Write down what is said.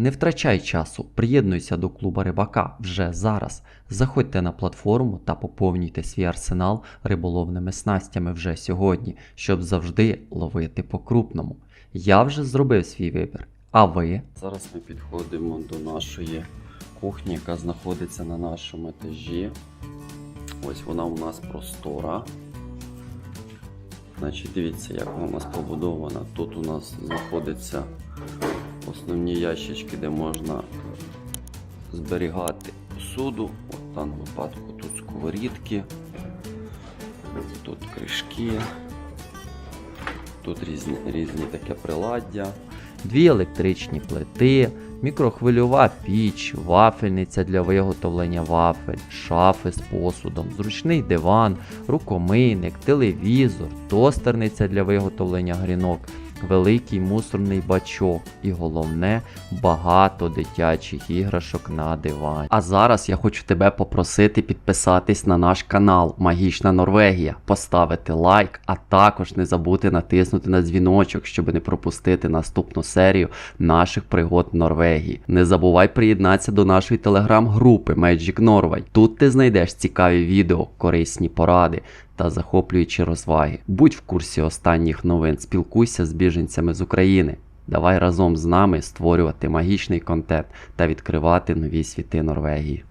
Не втрачай часу, приєднуйся до клуба рибака вже зараз. Заходьте на платформу та поповнюйте свій арсенал риболовними снастями вже сьогодні, щоб завжди ловити по-крупному. Я вже зробив свій вибір. А ви? Зараз ми підходимо до нашої кухні, яка знаходиться на нашому етажі. Ось вона у нас простора. Значить, дивіться, як вона у нас побудована. Тут у нас знаходяться основні ящички, де можна зберігати посуду. От даному випадку тут сковорідки, тут кришки, тут різні, різні таке приладдя. Дві електричні плити, мікрохвильова піч, вафельниця для виготовлення вафель, шафи з посудом, зручний диван, рукомийник, телевізор, тостерниця для виготовлення грінок, великий мусорний бачок і головне багато дитячих іграшок на дивані. А зараз я хочу тебе попросити підписатись на наш канал Магічна Норвегія, поставити лайк, а також не забути натиснути на дзвіночок, щоб не пропустити наступну серію наших пригод в Норвегії. Не забувай приєднатися до нашої телеграм-групи Magic Norway. Тут ти знайдеш цікаві відео, корисні поради та захоплюючі розваги. Будь в курсі останніх новин, спілкуйся з біженцями з України. Давай разом з нами створювати магічний контент та відкривати нові світи Норвегії.